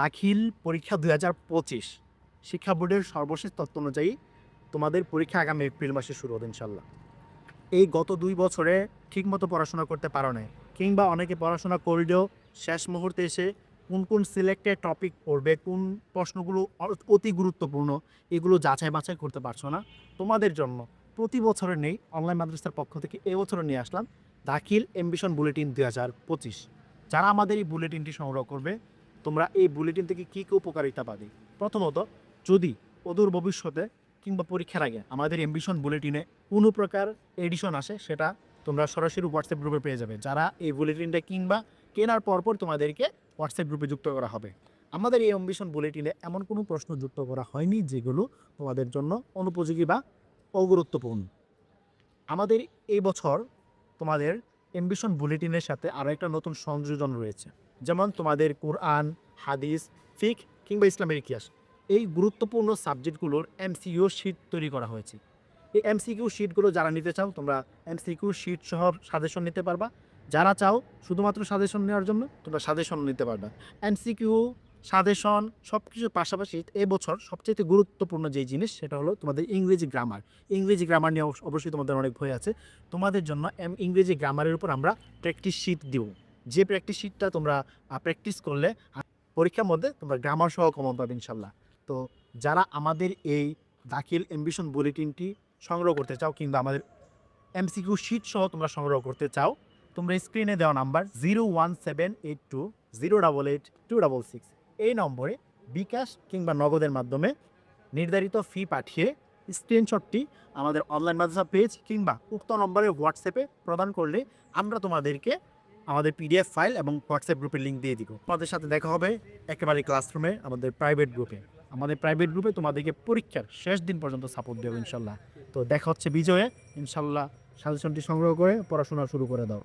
দাখিল পরীক্ষা দুই হাজার পঁচিশ। শিক্ষা বোর্ডের সর্বশেষ তথ্য অনুযায়ী তোমাদের পরীক্ষা আগামী এপ্রিল মাসে শুরু হবে ইনশাল্লাহ এই গত দুই বছরে ঠিকমতো পড়াশোনা করতে পারো না কিংবা অনেকে পড়াশোনা করলেও শেষ মুহূর্তে এসে কোন কোন সিলেক্টেড টপিক পড়বে, কোন প্রশ্নগুলো অতি গুরুত্বপূর্ণ, এগুলো যাচাই বাছাই করতে পারছ না। তোমাদের জন্য প্রতি বছরে নেই অনলাইন মাদ্রাসার পক্ষ থেকে এবছরও নিয়ে আসলাম, দাখিল এমবিশন বুলেটিন দুই হাজার পঁচিশ। যারা আমাদের এই বুলেটিনটি সংগ্রহ করবে তোমরা এই বুলেটিন থেকে কী কী উপকারিতা পাবে? প্রথমত, যদি অদূর ভবিষ্যতে কিংবা পরীক্ষার আগে আমাদের এমবিশন বুলেটিনে কোনো প্রকার এডিশন আসে, সেটা তোমরা সরাসরি হোয়াটসঅ্যাপ গ্রুপে পেয়ে যাবে। যারা এই বুলেটিনটা কিংবা কেনার পরপর তোমাদেরকে হোয়াটসঅ্যাপ গ্রুপে যুক্ত করা হবে। আমাদের এই অম্বিশন বুলেটিনে এমন কোনো প্রশ্ন যুক্ত করা হয়নি, যেগুলো তোমাদের জন্য অনুপযোগী বা অগুরুত্বপূর্ণ। আমাদের এই বছর তোমাদের এমবিশন বুলেটিনের সাথে আরও একটা নতুন সংযোজন রয়েছে। যেমন তোমাদের কোরআন, হাদিস, ফিক কিংবা ইসলামের ইতিহাস। এই গুরুত্বপূর্ণ সাবজেক্টগুলোর এমসিকিউ শিট তৈরি করা হয়েছে। এই এমসিকিউ শিটগুলো যারা নিতে চাও, তোমরা এমসিকিউ শিট সহ সাজেশন নিতে পারবা। যারা চাও, শুধুমাত্র সাজেশন নেওয়ার জন্য, তোমরা সাজেশন নিতে পারবা। এমসিকিউ সাজেশন সব কিছুর পাশাপাশি এবছর সবচেয়ে গুরুত্বপূর্ণ যে জিনিস সেটা হলো তোমাদের ইংরেজি গ্রামার ইংরেজি গ্রামার নিয়ে অবশ্য- অবশ্যই তোমাদের অনেক ভয় আছে। তোমাদের জন্য এম- ইংরেজি গ্রামারের উপর আমরা প্র্যাকটিস শিট দিব। যে প্র্যাকটিস শিটটা তোমরা প্র্যাকটিস করলে পরীক্ষার মধ্যে তোমরা গ্রামার সহ কমন পাবে ইনশাল্লাহ তো যারা আমাদের এই দাখিল এমবিশন বুলেটিনটি সংগ্রহ করতে চাও কিংবা আমাদের এমসিকিউ শিট সহ তোমরা সংগ্রহ করতে চাও, তোমরা স্ক্রিনে দেওয়া number zero one seven eight two zero double eight two double six এই নম্বরে বিকাশ কিংবা নগদের মাধ্যমে নির্ধারিত ফি পাঠিয়ে স্ক্রিনশটটি আমাদের অনলাইন মাদ্রাসা পেজ কিংবা উক্ত নম্বরে হোয়াটসঅ্যাপে প্রদান করলে আমরা তোমাদেরকে আমাদের পিডিএফ ফাইল এবং হোয়াটসঅ্যাপ গ্রুপের লিঙ্ক দিয়ে দিব। তোমাদের সাথে দেখা হবে একেবারে ক্লাসরুমে আমাদের প্রাইভেট গ্রুপে আমাদের প্রাইভেট গ্রুপে তোমাদেরকে পরীক্ষার শেষ দিন পর্যন্ত সাপোর্ট দেবো ইনশাল্লাহ। তো দেখা হচ্ছে বিজয়ে। ইনশাল্লাহ সাজেশনটি সংগ্রহ করে পড়াশোনা শুরু করে দাও।